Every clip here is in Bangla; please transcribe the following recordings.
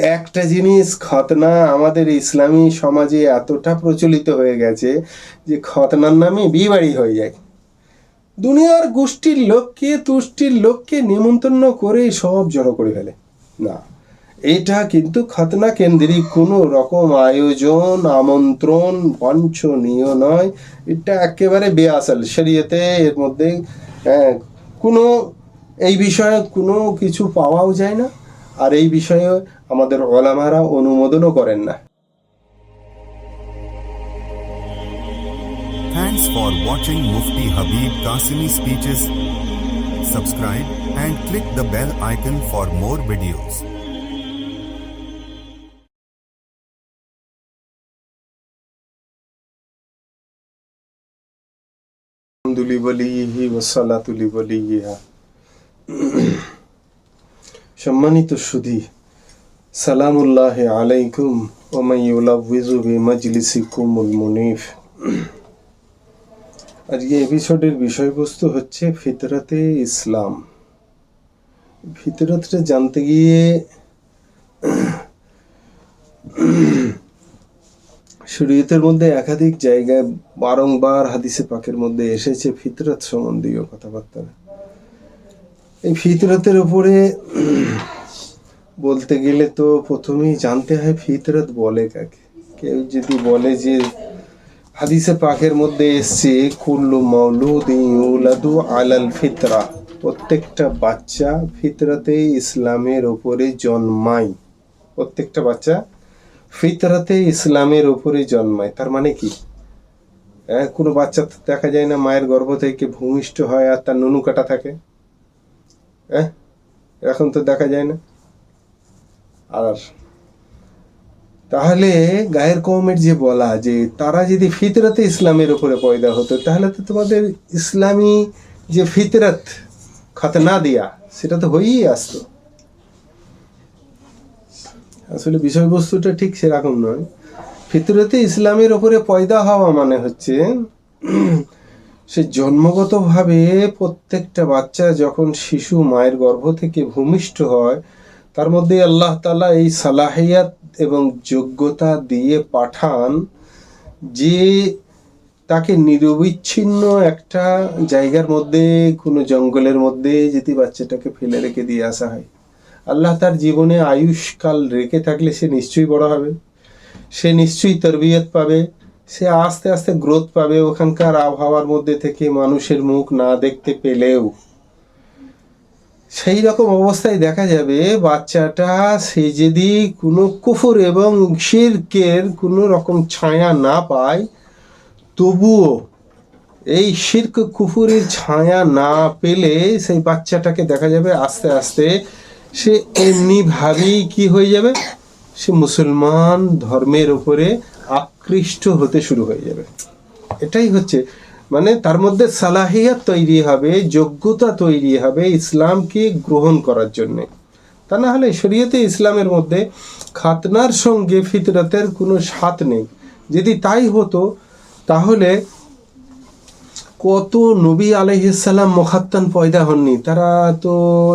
একটা জিনিস খতনা আমাদের ইসলামী সমাজে এতটা প্রচলিত হয়ে গেছে যে খতনার নামে বিয়ে বাড়ি হয়ে যায়। দুনিয়ার গোষ্ঠীর লোককে তুষ্টির লোককে নিমন্ত্রণ করে সব জড়ো করে ফেলে। না এটা কিন্তু খতনা কেন্দ্রিক কোনো রকম আয়োজন আমন্ত্রণ বাঞ্ছনীয় নয়। এটা একেবারে বেআসাল। শরীয়তে এর মধ্যে হ্যাঁ, কোনো এই বিষয়ে কোনো কিছু পাওয়াও যায় না। আর এই বিষয়ে আমাদের ওলামারা অনুমোদনও করেন না Thanks for watching Mufti Habib Qasimi speeches. Subscribe and click the bell icon for more videos. সম্মানিত সুধী সালামুল্লাহ আলাইকুম ওমাইউলাভিজু বি মজলিসিকুমুল মুনিফ আজকে এপিসোডের বিষয়বস্তু হচ্ছে ফিতরতে ইসলাম। ফিতরতটা জানতে গিয়ে শরীয়তের মধ্যে একাধিক জায়গায় বারংবার হাদিসে পাকের মধ্যে এসেছে ফিতরত সম্বন্ধীয় কথাবার্তা। এই ফিতরতের উপরে বলতে গেলে তো প্রথমেই জানতে হয় ফিতরত বলে কাকে। কেউ যদি বলে যে হাদিসে পাকের মধ্যে এসছে, কুল্লু মাউলুদ ইউলাদু আলাল ফিতরা। প্রত্যেকটা বাচ্চা ফিতরাতে ইসলামের ওপরে জন্মায়। প্রত্যেকটা বাচ্চা ফিতরাতে ইসলামের ওপরে জন্মায়। তার মানে কি? হ্যাঁ কোনো বাচ্চা তো দেখা যায় না মায়ের গর্ভ থেকে ভূমিষ্ঠ হয় আর তার নুনু কাটা থাকে। হ্যাঁ এখন তো দেখা যায় না। আর তাহলে গায়ের কমের যে বলা যে তারা যদি ফিতরাতে ইসলামের উপরে পয়দা হতো, তাহলে তো তোমাদের ইসলামী যে ফিতরত খতনা দিয়া, সেটা তো হয়েই আসতো। আসলে বিষয়বস্তুটা ঠিক সেরকম নয়। ফিতরতে ইসলামের ওপরে পয়দা হওয়া মানে হচ্ছে সে জন্মগতভাবে প্রত্যেকটা বাচ্চা যখন শিশু মায়ের গর্ভ থেকে ভূমিষ্ঠ হয় তার মধ্যে আল্লাহ তালা এই সালাহিয়াত এবং যোগ্যতা দিয়ে পাঠান যে তাকে নিরবিচ্ছিন্ন একটা জায়গার মধ্যে, কোনো জঙ্গলের মধ্যে যদি বাচ্চাটাকে ফেলে রেখে দিয়ে আসা হয়। আল্লাহ তার জীবনে আয়ুষকাল রেখে থাকলে সে নিশ্চয়ই বড় হবে। সে নিশ্চয়ই তরবিয়ত পাবে। সে আস্তে আস্তে গ্রোথ পাবে ওখানকার আবহাওয়ার মধ্যে থেকে মানুষের মুখ না দেখতে পেলেও। সেই রকম অবস্থায় দেখা যাবে বাচ্চাটা সে যদি কোনো কুফুর এবং শিরকের কোনো রকম ছায়া না পায়। তবুও এই শির্ক কুফুরের ছায়া না পেলে সেই বাচ্চাটাকে দেখা যাবে আস্তে আস্তে সে এমনিভাবেই কি হয়ে যাবে? সে মুসলমান ধর্মের উপরে আকৃষ্ট হতে শুরু হয়ে যাবে। এটাই হচ্ছে মানে তার মধ্যে সালাহিয়াত তৈরি হবে, যোগ্যতা তৈরি হবে ইসলামকে গ্রহণ করার জন্যে। তা না হলে শরীয়তে ইসলামের মধ্যে খাতনার সঙ্গে ফিতরতের কোনো স্বাদ নেই। যদি তাই হতো, তাহলে কত নবী আলহিসাল্লাম মোখাত্তান পয়দা হননি। তারা তো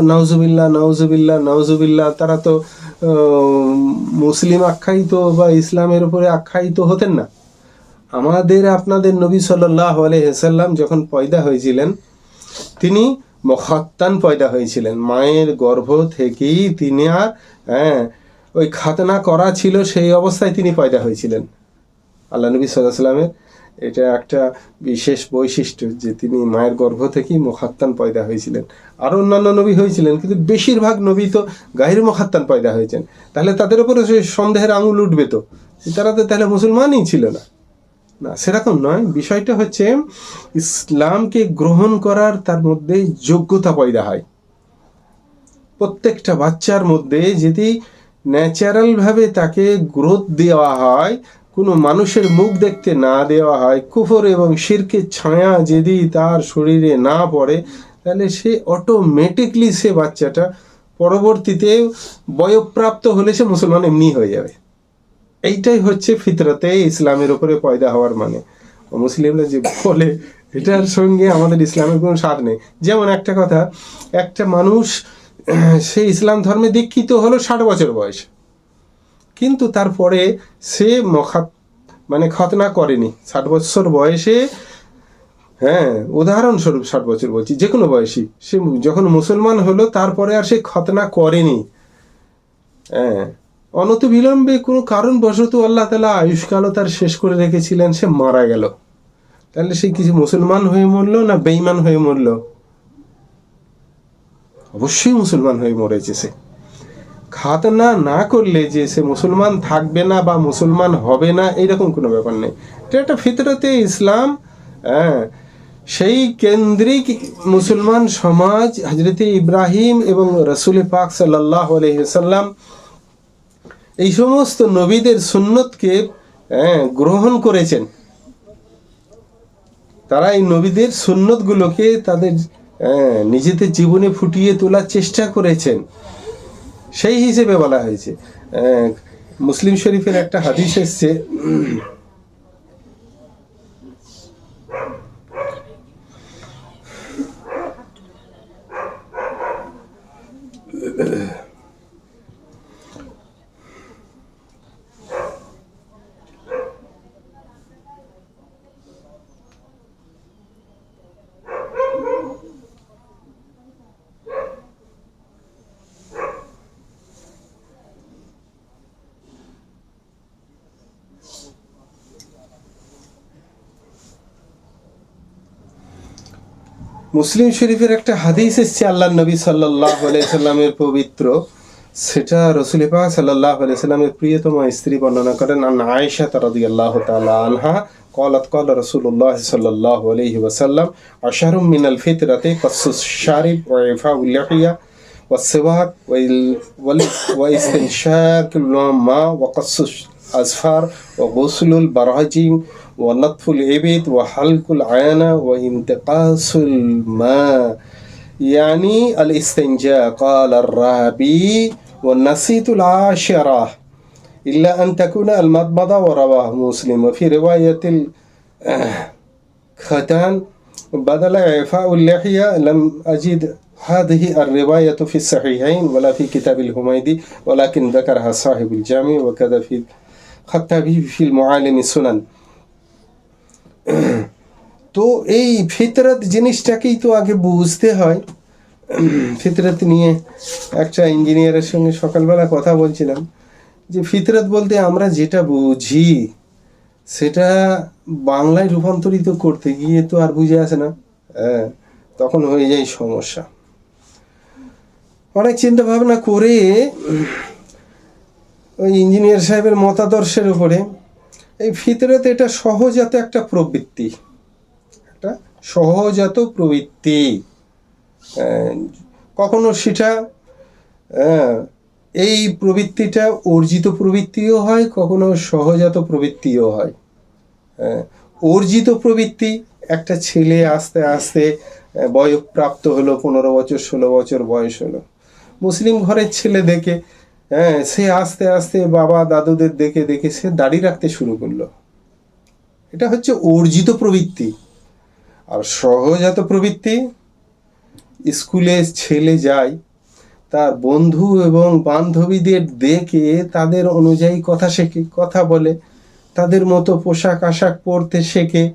নাউজুবিল্লা নাউজুবিল্লা নাউজুবিল্লা তারা তো মুসলিম আখ্যায়িত বা ইসলামের উপরে আখ্যায়িত হতেন না। আমাদের আপনাদের নবী সাল্লাহ আলহিসাল্লাম যখন পয়দা হয়েছিলেন, তিনি মহাত্তান পয়দা হয়েছিলেন। মায়ের গর্ভ থেকেই তিনি আর হ্যাঁ ওই খাতনা করা ছিল সেই অবস্থায় তিনি পয়দা হয়েছিলেন। আল্লাহ নবী সাল্লাহ সাল্লামের এটা একটা বিশেষ বৈশিষ্ট্য যে তিনি মায়ের গর্ভ থেকেই মোখাত্তান পয়দা হয়েছিলেন। আরও অন্যান্য নবী হয়েছিলেন, কিন্তু বেশিরভাগ নবী তো গাহির মোখাত্তান পয়দা হয়েছেন। তাহলে তাদের উপরে সন্দেহের আঙুল উঠবে তো। তারা তো তাহলে মুসলমানই ছিল না। না, সেরকম নয়। বিষয়টা হচ্ছে, ইসলামকে গ্রহণ করার তার মধ্যে যোগ্যতা পয়দা হয়। প্রত্যেকটা বাচ্চার মধ্যে যদি ন্যাচারালভাবে তাকে গ্রোথ দেওয়া হয়, কোনো মানুষের মুখ দেখতে না দেওয়া হয়, কুফর এবং শিরকের ছায়া যদি তার শরীরে না পড়ে, তাহলে সে অটোমেটিকলি সে বাচ্চাটা পরবর্তীতে বয়প্রাপ্ত হলে সে মুসলমান এমনি হয়ে যাবে। এইটাই হচ্ছে ফিতরতে ইসলামের উপরে পয়দা হওয়ার মানে। মুসলিমরা যে বলে, এটার সঙ্গে আমাদের ইসলামের কোনো স্বাদ নেই। যেমন একটা কথা, একটা মানুষ, সে ইসলাম ধর্মে দীক্ষিত হলো ষাট বছর বয়স। কিন্তু তারপরে সে মখাত মানে খতনা করেনি। ষাট বছর বয়সে হ্যাঁ উদাহরণস্বরূপ ষাট বছর বলছি যে কোনো বয়সী, সে যখন মুসলমান হলো, তারপরে আর সে খতনা করেনি। হ্যাঁ অনত বিলম্বে কোনো কারণবশত আল্লাহ তালা আয়ুষ্কালও তার শেষ করে রেখেছিলেন, সে মারা গেল। তাহলে সে কিছু মুসলমান হয়ে মরলো না বেইমান হয়ে মরলো? অবশ্যই মুসলমান হয়ে মরেছে সে। খাতনা না করলে যে সে মুসলমান থাকবে না বা মুসলমান হবে না এরকম কোনো ব্যাপার নেই। এটা একটা ফিতরতে ইসলাম হ্যাঁ। সেই কেন্দ্রিক মুসলমান সমাজ হজরতে ইব্রাহিম এবং রসুল পাক সাল্লাহ আলহিসাল্লাম এই সমস্ত নবীদের সুন্নতকে হ্যাঁ, গ্রহণ করেছেন। তারা এই নবীদের সুন্নতগুলোকে তাদের হ্যাঁ, নিজেদের জীবনে ফুটিয়ে তোলার চেষ্টা করেছেন। সেই হিসেবে বলা হয়েছে। মুসলিম শরীফের একটা হাদিস এসছে। মুসলিম শরীফের একটা হাদিস এসছে আল্লাহ নবী সাল্লাহ সাল্লামের পবিত্র সেটা রসুল পাক সাল্লাহ সাল্লামের প্রিয়তম স্ত্রী বর্ণনা করেন আন আয়েশা তারাদি আল্লাহ তালা আনহা قالت قال رسول الله صلى الله عليه وسلم عشر من الفطرة قص الشارب وإعفاء اللحية والسواك وال- وال- واستنشاق الماء وقص الأظفار وغسل البراجم ونطف الإبط وحلق العانة وانتقاص الماء. يعني الاستنجاء قال الرابي والنسيت العاشرة. إلا أن تكون المضمضة ورواه مسلم وفي رواية الختان بدل إعفاء اللحية لم أجد هذه الرواية في الصحيحين ولا في كتاب الهميدي ولكن ذكرها صاحب الجامع وكذا في خطابي في المعالم السنن. তো এই ফিতরত জিনিসটাকেই তো আগে বুঝতে হয়। ফিতরত নিয়ে একটা ইঞ্জিনিয়ারের সঙ্গে সকালবেলা কথা বলছিলাম যে ফিতরত বলতে আমরা যেটা বুঝি, সেটা বাংলায় রূপান্তরিত করতে গিয়ে তো আর বুঝে আসে না। হ্যাঁ তখন হয়ে যায় সমস্যা। অনেক চিন্তা ভাবনা করে ওই ইঞ্জিনিয়ার সাহেবের মতাদর্শের উপরে এই ফিতরত এটা সহজাত একটা প্রবৃত্তি। একটা সহজাত প্রবৃত্তি। কখনো সেটা এই প্রবৃত্তিটা অর্জিত প্রবৃত্তিও হয়, কখনো সহজাত প্রবৃত্তিও হয়। অর্জিত প্রবৃত্তি, একটা ছেলে আস্তে আস্তে বয়ঃপ্রাপ্ত হলো পনেরো বছর, ষোলো বছর বয়স হলো। মুসলিম ঘরের ছেলে দেখে হ্যাঁ সে আস্তে আস্তে বাবা দাদুদের দেখে দেখে সে দাড়ি রাখতে শুরু করল। এটা হচ্ছে অর্জিত প্রবৃত্তি। আর সহজাত প্রবৃত্তি, স্কুলে ছেলে যায়, তার বন্ধু এবং বান্ধবীদের দেখে তাদের অনুযায়ী কথা শেখে, কথা বলে, তাদের মতো পোশাক আশাক পরতে শেখে।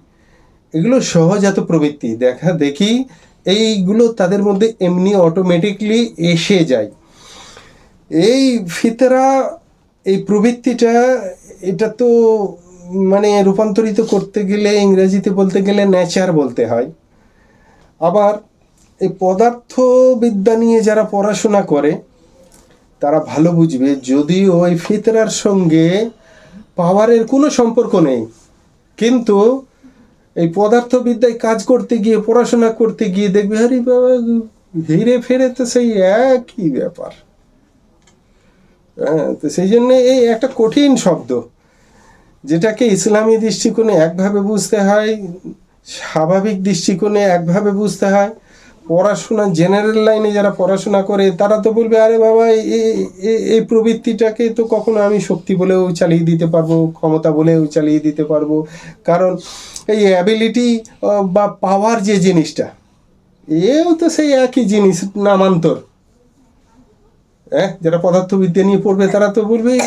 এগুলো সহজাত প্রবৃত্তি। দেখা দেখি এইগুলো তাদের মধ্যে এমনি অটোমেটিকলি এসে যায়। এই ফিতরা, এই প্রবৃত্তিটা, এটা তো মানে রূপান্তরিত করতে গেলে, ইংরেজিতে বলতে গেলে নেচার বলতে হয়। আবার এই পদার্থবিদ্যা নিয়ে যারা পড়াশোনা করে, তারা ভালো বুঝবে, যদিও ওই ফিতরার সঙ্গে পাওয়ারের কোনো সম্পর্ক নেই। কিন্তু এই পদার্থবিদ্যায় কাজ করতে গিয়ে, পড়াশোনা করতে গিয়ে দেখবে, আরে বাবা হিরে ফেরে তো সেই একই ব্যাপার। হ্যাঁ তো সেই জন্য এই একটা কঠিন শব্দ, যেটাকে ইসলামী দৃষ্টিকোণে একভাবে বুঝতে হয়, স্বাভাবিক দৃষ্টিকোণে একভাবে বুঝতে হয়, পড়াশোনা জেনারেল লাইনে যারা পড়াশোনা করে, তারা তো বলবে, আরে বাবা এই প্রবৃত্তিটাকে তো কখনো আমি শক্তি বলেও চালিয়ে দিতে পারব, ক্ষমতা বলেও চালিয়ে দিতে পারব। কারণ এই অ্যাবিলিটি বা পাওয়ার যে জিনিসটা, এও তো সেই একই জিনিস, নামান্তর। হ্যাঁ? যারা পদার্থবিদ্যা নিয়ে পড়বে, তারা তো বলবে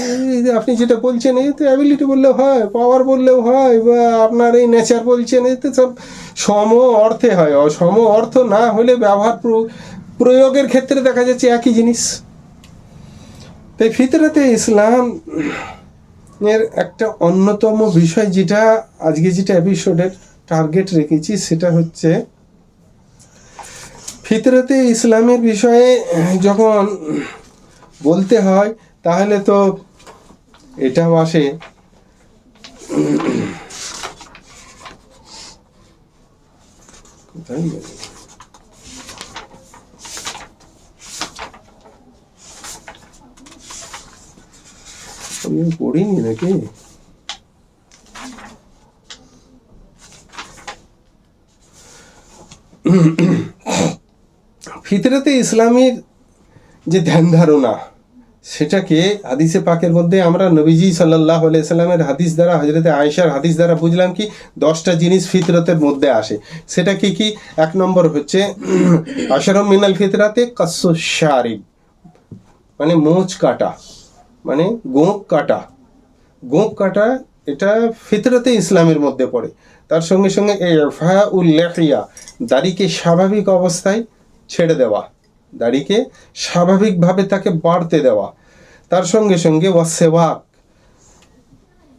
আপনি যেটা বলছেন, এই তো অ্যাবিলিটি বললেও হয় পাওয়ার বললেও হয়, বা আপনার এই নেচার বলছেন, এই তো সব সম অর্থে হয়। অ- সম অর্থ না হলে ব্যবহার প্র- প্রয়োগের ক্ষেত্রে দেখা যাচ্ছে একই জিনিস। তাই ফিতরাতে ইসলাম এর একটা অন্যতম বিষয় যেটা আজকে যেটা এপিসোডের টার্গেট রেখেছি, সেটা হচ্ছে ফিতরাতে ইসলামের বিষয়ে যখন বলতে হয় তাহলে তো এটাও আসে। আমি পড়িনি নাকি? ফিতরাতে ইসলামের যে ধ্যান ধারণা, সেটাকে হাদিসে পাকের মধ্যে আমরা নবীজি সাল্লাহ সাল্লামের হাদিস দ্বারা হজরতে আয়েশার হাদিস দ্বারা বুঝলাম কি, দশটা জিনিস ফিতরতের মধ্যে আসে। সেটা কি কি এক নম্বর হচ্ছে, আশারম মিনাল ফিতরাতে শারিব মানে মোচ কাটা মানে গোঁপ কাটা। গোঁপ কাটা, এটা ফিতরতে ইসলামের মধ্যে পড়ে। তার সঙ্গে সঙ্গে এই ফা উল্লেখিয়া দাড়িকে স্বাভাবিক অবস্থায় ছেড়ে দেওয়া। দাড়িকে স্বাভাবিকভাবে তাকে বাড়তে দেওয়া। তার সঙ্গে সঙ্গে ওয়াসেবাক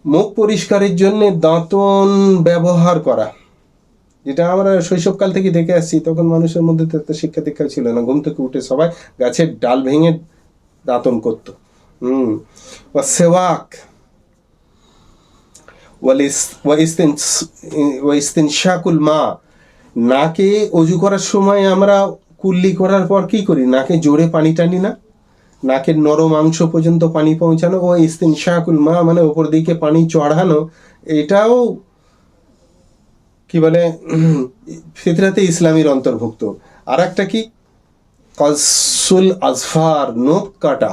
মুখ পরিষ্কারের জন্য দাঁতন ব্যবহার করা। যেটা আমরা শৈশবকাল থেকে দেখে আসছি, তখন মানুষের মধ্যে তো এত শিক্ষা দীক্ষা ছিল না। ঘুম থেকে উঠে সবাই গাছের ডাল ভেঙে দাঁতন করত। হুম। ওয়াসেওয়াক ওয়াইস্তিনশাকুল মা, নাকে অজু করার সময় আমরা কুল্লি করার পর কি করি? নাকে জোরে পানি টানি না। নাকের নরম অংশ পর্যন্ত পানি পৌঁছানো ও ইস্তিনশাকুল মা মানে ওপর দিকে পানি চড়ানো, এটাও কি বলে, ফিতরাতে ইসলামীর অন্তর্ভুক্ত। আর একটা কি? কসুল আজফার, নখ কাটা।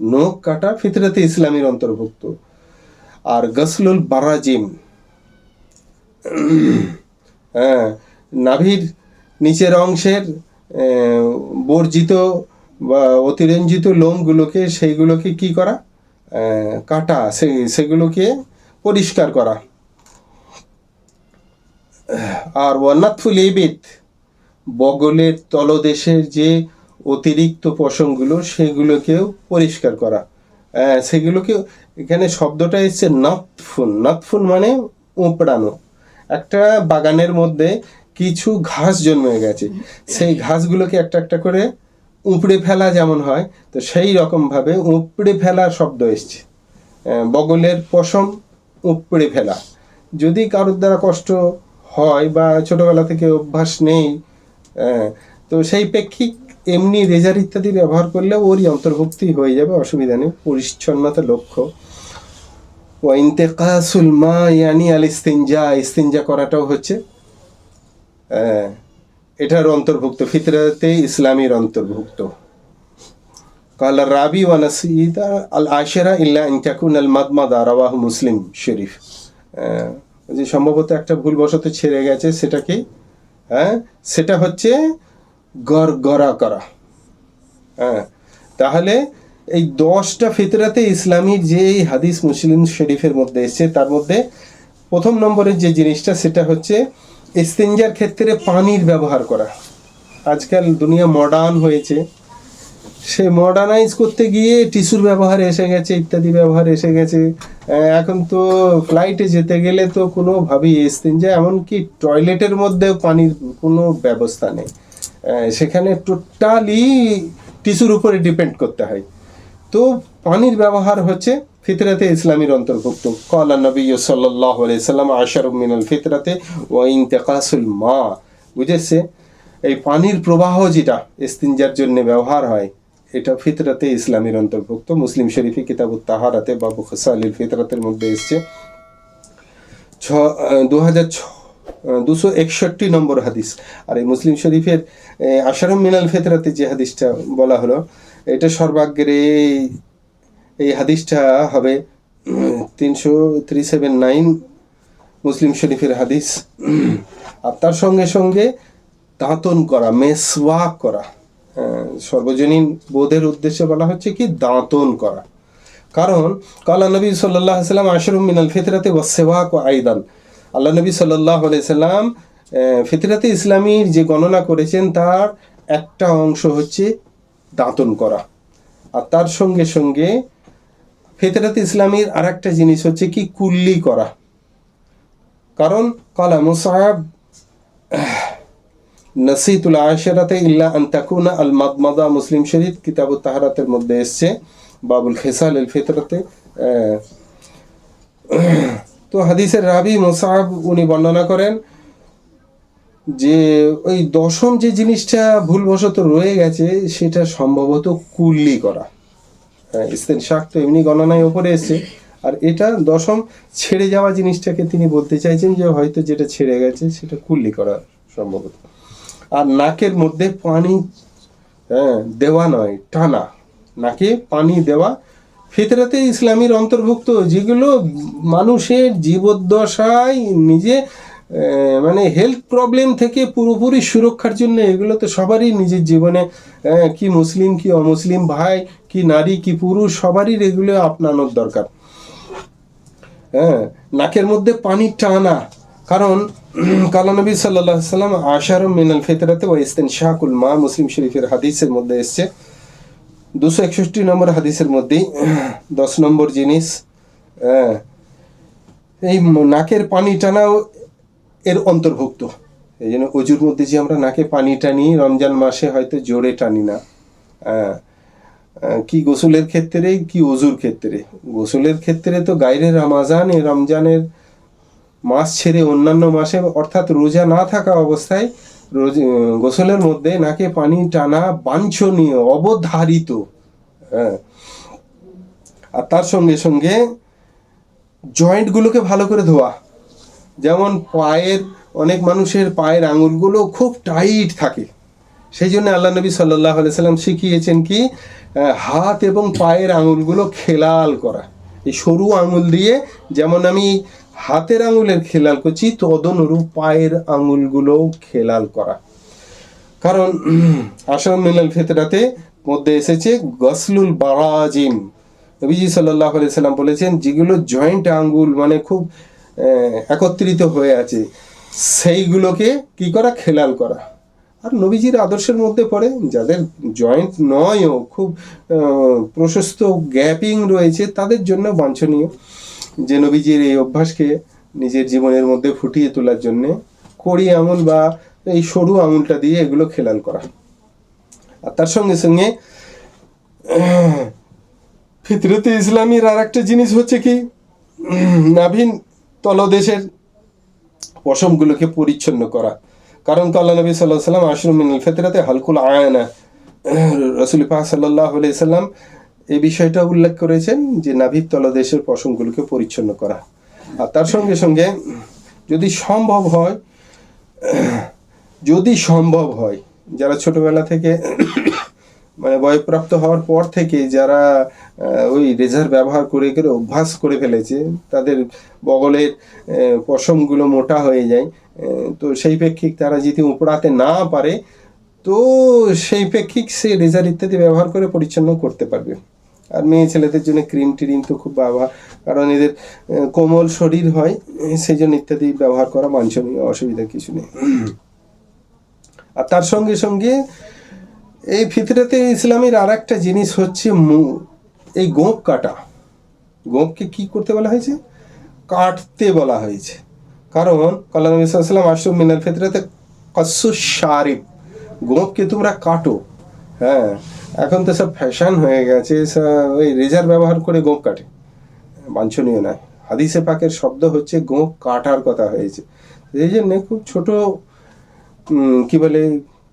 নখ কাটা ফিতরাতে ইসলামীর অন্তর্ভুক্ত। আর গসলুল বারাজিম। হ্যাঁ নাভির নিচের অংশের বর্জিত বা অতিরঞ্জিত লোমগুলোকে, সেইগুলোকে কি করা? কাটা, সে, সেগুলোকে পরিষ্কার করা। আর ওয়ান্নাতফুল এবিত বগলের তলদেশের যে অতিরিক্ত পশমগুলো, সেগুলোকেও পরিষ্কার করা। সেগুলোকে, এখানে শব্দটা এসছে নাতফুন। নাতফুন মানে উপড়ানো। একটা বাগানের মধ্যে কিছু ঘাস জন্মে গেছে। সেই ঘাসগুলোকে একটা একটা করে উপড়ে ফেলা যেমন হয়, তো সেই রকমভাবে উপড়ে ফেলা শব্দ এসছে। বগলের পশম উপড়ে ফেলা। যদি কারোর দ্বারা কষ্ট হয় বা ছোটবেলা থেকে অভ্যাস নেই তো সেই প্রেক্ষিক এমনি রেজার ইত্যাদি ব্যবহার করলে ওরই অন্তর্ভুক্তি হয়ে যাবে, অসুবিধা নেই, পরিচ্ছন্নতা লক্ষ্য। ও ইন্তেকাসুল মা ইয়ানি আল ইস্তিনজা ইস্তিনজা করাটাও হচ্ছে। এটার অন্তর্ভুক্ত ফিতরাতে ইসলামীর অন্তর্ভুক্ত قال الرابي ونسيت العاشرة إلا أن تكون المضمضة رواه মুসলিম শরীফ আহ, যে সম্ভবত একটা ভুলবশত ছেড়ে গেছে সেটা কি হ্যাঁ সেটা হচ্ছে গড়গড়া করা হ্যাঁ তাহলে এই দশটা ফিতরাতে ইসলামীর যে এই হাদিস মুসলিম শরীফের মধ্যে এসছে তার মধ্যে প্রথম নম্বরের যে জিনিসটা সেটা হচ্ছে ইস্তেঞ্জার ক্ষেত্রে পানির ব্যবহার করা। আজকাল দুনিয়া মডার্ন হয়েছে। সে মডার্নাইজ করতে গিয়ে টিস্যুর ব্যবহার এসে গেছে, ইত্যাদি ব্যবহার এসে গেছে। এখন তো ফ্লাইটে যেতে গেলে তো কোনোভাবেই ইস্তেঞ্জা এমনকি টয়লেটের মধ্যেও পানির কোনো ব্যবস্থা নেই। সেখানে টোটালি টিস্যুর উপরে ডিপেন্ড করতে হয়। তো পানির ব্যবহার হচ্ছে ফিতরাতে ইসলামীর অন্তর্ভুক্ত। কলা নবী সাল্লাহ সাল্লাম আশার মিনাল ফিতরাতে ও ইন্তেকাসুল মা। বুঝেছে? এই পানির প্রবাহ যেটা, ইস্তিনজার জন্য ব্যবহার হয়, এটা ফিতরাতে ইসলামীর অন্তর্ভুক্ত। মুসলিম শরীফি কিতাবুত তাহারাতে বাবু খসালিল ফিতরাতের মধ্যে এসছে। ছ দু হাজার ছ দুশো একষট্টি নম্বর হাদিস। আর এই মুসলিম শরীফের আশারম মিনাল ফেতরাতে যে হাদিসটা বলা হলো, এটা সর্বাগ্রে এই হাদিসটা হবে তিনশো থ্রি সেভেন নাইন মুসলিম শরীফের হাদিস। আর তার সঙ্গে সঙ্গে দাঁতন করা মেসওয়াক করা সর্বজনীন বোধের উদ্দেশ্যে বলা হচ্ছে কি, দাঁতন করা। কারণ কালা নবী সাল্লাহ সাল্লাম আশরুম মিনাল ফিতরাতে ওয়াসেওয়াক ও আইদান। আল্লাহ নবী সাল্লাহ সাল্লাম ফিতরাতে ইসলামীর যে গণনা করেছেন, তার একটা অংশ হচ্ছে দাঁতন করা। আর তার সঙ্গে সঙ্গে ফিতরাতে ইসলামীর আর একটা জিনিস হচ্ছে কি, কুল্লি করা। কারণ কালা মুসাহাব, নসিতুল আশরাতে ইল্লা আন তাকুনা আল মাদমাদা মুসলিম শরীফ কিতাবুত তাহারাতের মধ্যে এসছে, বাবুল খেসাল এল ফিতরাতে। তো হাদিসের রাবি মুসাহাব উনি বর্ণনা করেন যে, ওই দশম যে জিনিসটা ভুলবশত রয়ে গেছে, সেটা সম্ভবত কুল্লি করা। ইস্তেনশাক তো এমনি গণনায় ওপরে এসছে। আর এটা দশম ছেড়ে যাওয়া জিনিসটাকে তিনি বলতে চাইছেন যে হয়তো যেটা ছেড়ে গেছে সেটা কুল্লি করা সম্ভবত। আর নাকের মধ্যে পানি হ্যাঁ দেওয়া নয়, টানা। নাকে পানি দেওয়া। ফিতরাতে ইসলামীর অন্তর্ভুক্ত যেগুলো মানুষের জীবদ্দশায় নিজে মানে হেলথ প্রবলেম থেকে পুরোপুরি সুরক্ষার জন্য এগুলো তো সবারই নিজের জীবনে কি মুসলিম, কি অমুসলিম, ভাই, কি নারী, কি পুরুষ, সবারই এগুলো আপনানোর দরকার। হ্যাঁ নাকের মধ্যে পানি টানা, কারণ কালা নবী সাল্লাহ সাল্লাম আশার মিনাল ফিতরাতে ও ইস্তেন শাকুল মা মুসলিম শরীফের হাদিসের মধ্যে এসছে। দুশো একষট্টি নম্বর হাদিসের মধ্যেই দশ নম্বর জিনিস হ্যাঁ এই নাকের পানি টানাও এর অন্তর্ভুক্ত। এই জন্য অজুর মধ্যে যে আমরা নাকে পানি টানি, রমজান মাসে হয়তো জোরে টানি না। কি গোসলের ক্ষেত্রে, কি অজুর ক্ষেত্রে? গোসলের ক্ষেত্রে তো গাইরে রমাজান এ রমজানের মাস ছেড়ে অন্যান্য মাসে অর্থাৎ রোজা না থাকা অবস্থায় রোজ গোসলের মধ্যে নাকে পানি টানা বাঞ্ছনীয়, অবধারিত। হ্যাঁ। আর তার সঙ্গে সঙ্গে জয়েন্টগুলোকে ভালো করে ধোয়া। যেমন পায়ের, অনেক মানুষের পায়ের আঙুলগুলো খুব টাইট থাকে। সেই জন্য আল্লাহ নবী সাল্লাহ সাল্লাম শিখিয়েছেন কি হাত এবং পায়ের আঙুলগুলো খেলাল করা। এই সরু আঙুল দিয়ে যেমন আমি হাতের আঙুলের খেলাল করছি, তদনুরূপ পায়ের আঙুলগুলোও খেলাল করা। কারণ আসাম মিনাল ফেতরাতে মধ্যে এসেছে গসলুল বারাজিম নবীজি সাল্লাহ সাল্লাম বলেছেন, যেগুলো জয়েন্ট আঙ্গুল মানে খুব একত্রিত হয়ে আছে। সেইগুলোকে কি করা? খেলাল করা। আর নবীজির আদর্শের মধ্যে পড়ে, যাদের জয়েন্ট নয়ও, খুব প্রশস্ত গ্যাপিং রয়েছে, তাদের জন্য বাঞ্ছনীয়। যে নবীজির এই অভ্যাসকে নিজের জীবনের মধ্যে ফুটিয়ে তোলার জন্যে কড়ি আঙুল বা এই সরু আঙুলটা দিয়ে এগুলো খেলাল করা। আর তার সঙ্গে সঙ্গে, ফিতরতে ইসলামীর আর একটা জিনিস হচ্ছে কি? নাভিন তলদেশের পশমগুলোকে পরিচ্ছন্ন করা। কারণ কাল্লা নবী সাল্লাহ সাল্লাম আশরুম মিনাল ফেতরাতে হালকুল আয়না। রসুল পাক সাল্লাহ সাল্লাম এই বিষয়টা উল্লেখ করেছেন যে নাভির তলদেশের পশমগুলোকে পরিচ্ছন্ন করা। আর তার সঙ্গে সঙ্গে যদি সম্ভব হয়, যদি সম্ভব হয়, যারা ছোটবেলা থেকে মানে বয়প্রাপ্ত হওয়ার পর থেকে যারা ওই রেজার ব্যবহার করে করে অভ্যাস করে ফেলেছে, তাদের বগলের পশমগুলো মোটা হয়ে যায় তো সেই প্রেক্ষিক তারা যদি উপড়াতে না পারে, তো সেই প্রেক্ষিক সে রেজার ইত্যাদি ব্যবহার করে পরিচ্ছন্ন করতে পারবে। আর মেয়ে ছেলেদের জন্য ক্রিম টিরিম তো খুব ব্যবহার কারণ এদের কোমল শরীর হয় সেই জন্য ইত্যাদি ব্যবহার করা বাঞ্ছনীয়, অসুবিধা কিছু নেই। আর তার সঙ্গে সঙ্গে এই ফিতরাতে ইসলামের আর একটা জিনিস হচ্ছে এই গোঁপ কাটা। গোঁপকে কি করতে বলা হয়েছে? কাটতে বলা হয়েছে। কারণ কল্যাণ সাল্লাম আশরুম মিনাল ফিতরাতে কসু শারিফ গোঁপকে তোমরা কাটো। হ্যাঁ এখন তো সব ফ্যাশন হয়ে গেছে ওই রেজার ব্যবহার করে গোঁপ কাটে। বাঞ্ছনীয় নয়। হাদিসে পাকের শব্দ হচ্ছে গোঁপ কাটার কথা হয়েছে। এই জন্যে খুব ছোটো কি বলে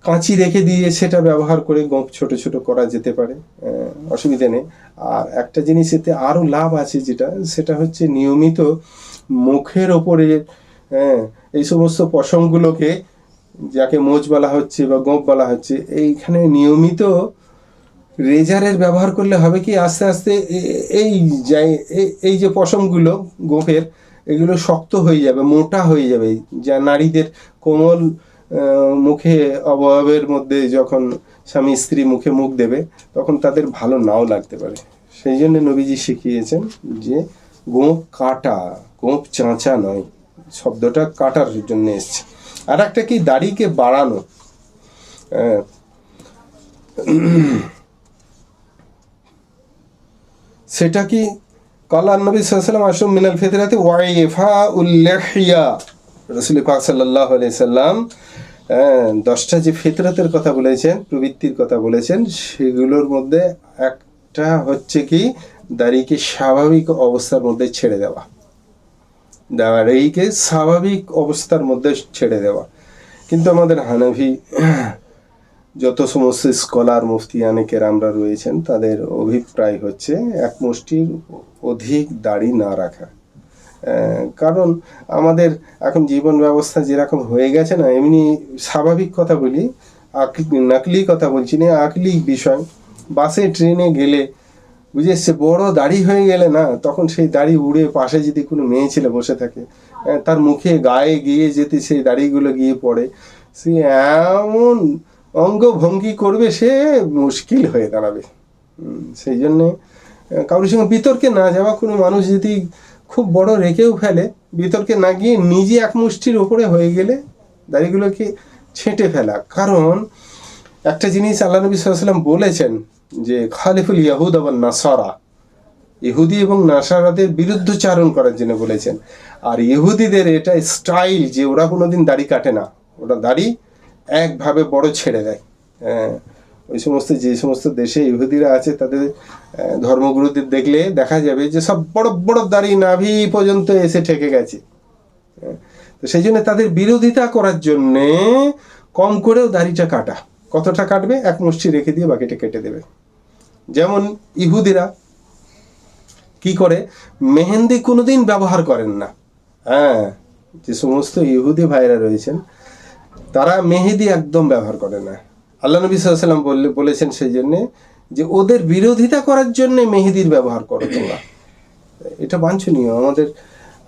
কাঁচি রেখে দিয়ে সেটা ব্যবহার করে গোঁপ ছোট ছোট করা যেতে পারে অসুবিধা নেই। আর একটা জিনিস এতে আরও লাভ আছে যেটা, সেটা হচ্ছে নিয়মিত মুখের ওপরে হ্যাঁ এই সমস্ত পশমগুলোকে যাকে মোজ বলা হচ্ছে বা গোঁপ বলা হচ্ছে, এইখানে নিয়মিত রেজারের ব্যবহার করলে হবে কি আস্তে আস্তে এই এই- যে পশমগুলো গোঁফের, এগুলো শক্ত হয়ে যাবে, মোটা হয়ে যাবে। যা নারীদের কোমল মুখে অবয়বের মধ্যে যখন স্বামী স্ত্রী মুখে মুখ দেবে, তখন তাদের ভালো নাও লাগতে পারে। সেই জন্য নবীজি শিখিয়েছেন যে গোঁপ কাটা গোঁপ চাঁচা নয়। শব্দটা কাটার জন্য এসছে। আর একটা কি, দাড়িকে বাড়ানো। সেটা কি, কালা নবী সাল্লাম আসুম মিনাল ফিতরাতে, ওয়াইফা উল্লেখিয়া রসুল পাক সাল্লাহ সাল্লাম হ্যাঁ, দশটা যে ফিতরাতের কথা বলেছেন প্রবৃত্তির কথা বলেছেন সেগুলোর মধ্যে একটা হচ্ছে কি দাড়িকে স্বাভাবিক অবস্থার মধ্যে ছেড়ে দেওয়া। দাড়িকে স্বাভাবিক অবস্থার মধ্যে ছেড়ে দেওয়া। কিন্তু আমাদের হানাফি যত সমস্ত স্কলার মুফতিয়ানে কেরামরা রয়েছেন তাদের অভিপ্রায় হচ্ছে এক মুষ্টির অধিক দাড়ি না রাখা। কারণ আমাদের এখন জীবন ব্যবস্থা যেরকম হয়ে গেছে না, এমনি স্বাভাবিক কথা বলি নাকলি কথা বলছি না, আকলি বিষয়। বাসে, ট্রেনে গেলে বুঝে এসছে বড় দাড়ি হয়ে গেলে না, তখন সেই দাড়ি উড়ে পাশে যদি কোনো মেয়ে ছেলে বসে থাকে তার মুখে গায়ে গিয়ে যেতে সেই দাড়িগুলো গিয়ে পড়ে, সে এমন অঙ্গভঙ্গি করবে, সে মুশকিল হয়ে দাঁড়াবে। সেই জন্যে কারোর সঙ্গে বিতর্কে না যাওয়া, কোনো মানুষ যদি খুব বড় রেখেও ফেলে বিতর্কে না গিয়ে নিজে এক মুষ্টির ওপরে হয়ে গেলে দাড়িগুলোকে ছেঁটে ফেলা। কারণ একটা জিনিস আল্লাহ নবী সাল্লাম বলেছেন যে, খালিফুল ইয়াহুদ আবার নাসারা। ইহুদি এবং নাসারাদের বিরুদ্ধচারণ করার জন্য বলেছেন। আর ইহুদিদের এটা স্টাইল যে ওরা কোনোদিন দাড়ি কাটে না। ওরা দাড়ি একভাবে বড় ছেড়ে দেয়। হ্যাঁ। ওই সমস্ত যে সমস্ত দেশে ইহুদিরা আছে, তাদের ধর্মগুরুদের দেখলে দেখা যাবে যে সব বড় বড় দাড়ি নাভি পর্যন্ত এসে ঠেকে গেছে। তো সেই জন্য তাদের বিরোধিতা করার জন্যে কম করেও দাড়িটা কাটা। কতটা কাটবে? এক মুষ্টি রেখে দিয়ে বাকিটা কেটে দেবে। যেমন ইহুদিরা কি করে? মেহেন্দি কোনোদিন ব্যবহার করেন না। হ্যাঁ যে সমস্ত ইহুদি ভাইরা রয়েছেন, তারা মেহেদি একদম ব্যবহার করে না। আল্লাহ নবী সাল্লাম বললে, বলেছেন সেই জন্যে যে ওদের বিরোধিতা করার জন্য মেহেদির ব্যবহার করো তোমরা। এটা বাঞ্ছনীয়, আমাদের,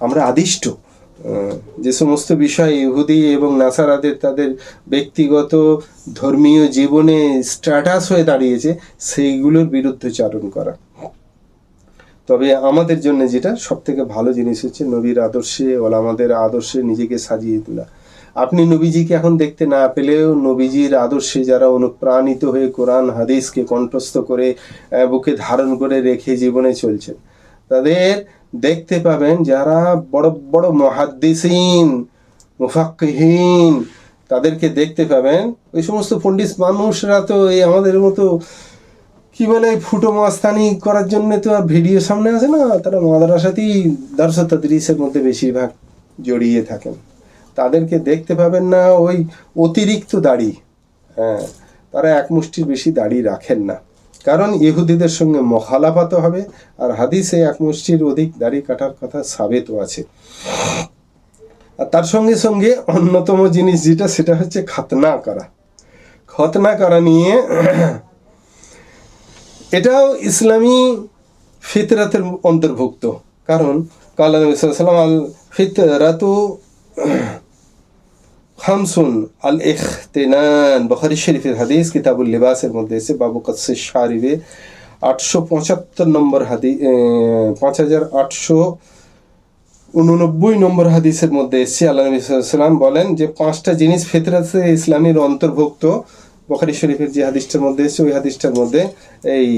আমরা আদিষ্ট। যে সমস্ত বিষয় ইহুদি এবং নাসারাদের তাদের ব্যক্তিগত ধর্মীয় জীবনে স্ট্যাটাস হয়ে দাঁড়িয়েছে, সেইগুলোর বিরুদ্ধে চারণ করা। তবে আমাদের জন্য যেটা সব থেকে ভালো জিনিস হচ্ছে নবীর আদর্শে, ওলামাদের আদর্শে নিজেকে সাজিয়ে তোলা। আপনি নবীজিকে এখন দেখতে না পেলেও নবীজির আদর্শে যারা অনুপ্রাণিত হয়ে কোরআন, হাদিসকে কণ্ঠস্থ করে বুকে ধারণ করে রেখে জীবনে চলছেন। তাদের দেখতে পাবেন যারা বড় বড় মহাদ্দিসিন, মুফাক্কিহীন, তাদেরকে দেখতে পাবেন ওই সমস্ত পণ্ডিত মানুষরা তো এই আমাদের মতো কি বলে ফুটো মাস্তানি করার জন্য তো আর ভিডিও সামনে আসে না, তারা মাদ্রাসাতেই দর্শ তদরিসের মধ্যে বেশিরভাগ জড়িয়ে থাকেন। তাদেরকে দেখতে পাবেন না ওই অতিরিক্ত দাড়ি। হ্যাঁ তারা এক মুষ্টির বেশি দাড়ি রাখেন না। কারণ ইহুদিদের সঙ্গে মহালাপাত হবে আর হাদিসে এক মুষ্টির অধিক দাড়ি কাটার কথা সাবেতও আছে। আর তার সঙ্গে সঙ্গে অন্যতম জিনিস যেটা, সেটা হচ্ছে খাতনা করা খতনা করা নিয়ে এটাও ইসলামী ফিতরাতের অন্তর্ভুক্ত। কারণ কাল্লা নবী সাল্লাম আল ফিতরাতু খামসুন আল ইখতিনান বখারি শরীফের হাদিস, কিতাবুল লিবাসের মধ্যে এসে বাবু কাসে শারিবে, আটশো পঁচাত্তর নম্বর হাদি পাঁচ হাজার আটশো উননব্বই নম্বর হাদিসের মধ্যে এসছে আল্লাহ নবী সাল্লাম বলেন যে, পাঁচটা জিনিস ফেতরাতে ইসলামীর অন্তর্ভুক্ত। বখারি শরীফের যে হাদিসটার মধ্যে এসছে ওই হাদিসটার মধ্যে এই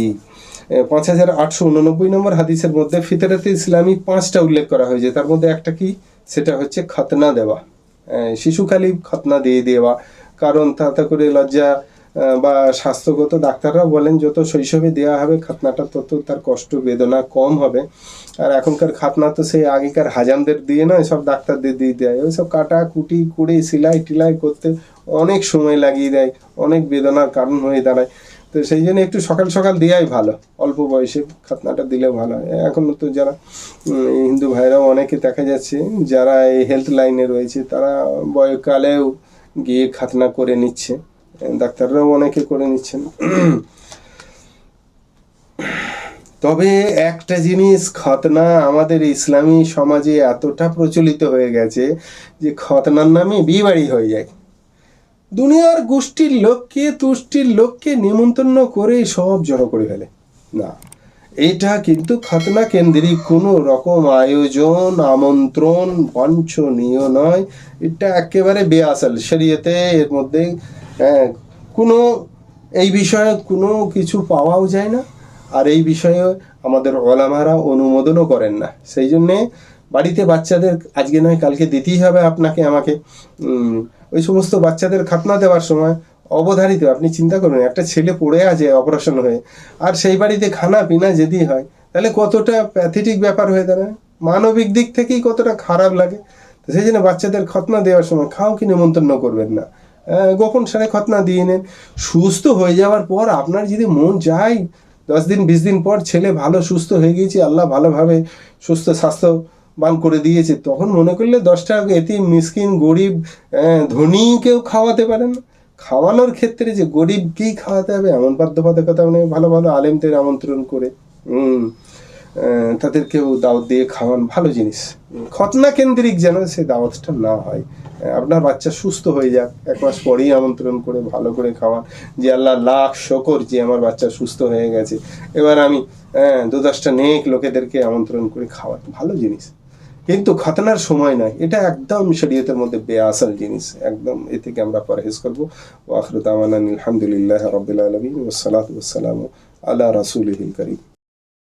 পাঁচ হাজার আটশো উননব্বই নম্বর হাদিসের মধ্যে ফিতরাতে ইসলামী পাঁচটা উল্লেখ করা হয়েছে। তার মধ্যে একটা কি? সেটা হচ্ছে খাতনা দেওয়া। আহ, শিশুকালী খতনা দিয়ে দেওয়া। কারণ তাতে করে লজ্জা বা স্বাস্থ্যগত ডাক্তাররা বলেন যত শৈশবে দেওয়া হবে খাতনাটা তত তার কষ্ট বেদনা কম হবে। আর এখনকার খাতনা তো সেই আগেকার হাজামদের দিয়ে নয় সব ডাক্তারদের দিয়ে দেয়। ওই সব কাটা কুটি কুড়ি সেলাই টিলাই করতে অনেক সময় লাগিয়ে দেয় অনেক বেদনার কারণ হয়ে দাঁড়ায়। তো সেই জন্য একটু সকাল সকাল দেওয়াই ভালো। অল্প বয়সে খাতনাটা দিলে ভালো। হয় এখন তো যারা হিন্দু ভাইরাও অনেকে দেখা যাচ্ছে, যারা এই হেলথ লাইনে রয়েছে, তারা বয়কালেও গিয়ে খাতনা করে নিচ্ছে। ডাক্তাররাও অনেকে করে নিচ্ছেন। তবে একটা জিনিস, খতনা আমাদের ইসলামী সমাজে এতটা প্রচলিত হয়ে গেছে যে খতনার নামে বিয়ে বাড়ি হয়ে যায়। দুনিয়ার গোষ্ঠীর লোককে তুষ্টির লোককে নিমন্ত্রণ করে সব জড়ো করে ফেলে। না এটা কিন্তু খাতনা কেন্দ্রিক কোনো রকম আয়োজন আমন্ত্রণ বাঞ্ছনীয় নয়। এটা একেবারে বেআসল। শরীয়তে এর মধ্যে হ্যাঁ, কোনো এই বিষয়ে কোনো কিছু পাওয়াও যায় না। আর এই বিষয়ে আমাদের ওলামারা অনুমোদনও করেন না। সেই জন্যে বাড়িতে বাচ্চাদের আজকে নয় কালকে দিতেই হবে আপনাকে আমাকে ওই সমস্ত বাচ্চাদের খাতনা দেওয়ার সময় অবধারিত আপনি চিন্তা করবেন একটা ছেলে পড়ে আছে অপারেশন হয়ে আর সেই বাড়িতে খানা পিনা যদি হয় তাহলে কতটা প্যাথেটিক ব্যাপার হয়ে দাঁড়ায়? মানবিক দিক থেকেই কতটা খারাপ লাগে? তো সেই জন্য বাচ্চাদের খতনা দেওয়ার সময় খাও কি নিমন্ত্রণ করবেন না। আহ, গোপন সারে খতনা দিয়ে নেন। সুস্থ হয়ে যাওয়ার পর আপনার যদি মন যায় দশ দিন বিশ দিন পর ছেলে ভালো সুস্থ হয়ে গিয়েছে আল্লাহ ভালোভাবে সুস্থ স্বাস্থ্যবান করে দিয়েছে তখন মনে করলে দশটা এতি মিসকিন গরিব আহ, ধনীকেও খাওয়াতে পারেন খাওয়ানোর ক্ষেত্রে যে গরিবকেই খাওয়াতে হবে এমন বাধ্যবাধকতা মানে ভালো ভালো আলেমদের আমন্ত্রণ করে। তাদেরকেও দাওয়াত দিয়ে খাওয়ান ভালো জিনিস। খতনা কেন্দ্রিক যেন সে দাওয়াতটা না হয়। আপনার বাচ্চা সুস্থ হয়ে যাক এক মাস পরেই আমন্ত্রণ করে ভালো করে খাওয়ান যে আল্লাহ লাখ শকর যে আমার বাচ্চা সুস্থ হয়ে গেছে। এবার আমি আহ, দু দশটা নেক লোকেদেরকে আমন্ত্রণ করে খাওয়ান ভালো জিনিস। কিন্তু খাতনার সময় নাই। এটা একদম শরীয়তের মধ্যে বেআসল জিনিস। একদম এ থেকে আমরা পরহেজ করব। ওয়াখরুত আলহামদুলিল্লাহ রবিল আলমিন ওসালাত আল্লাহ রাসুল করিম।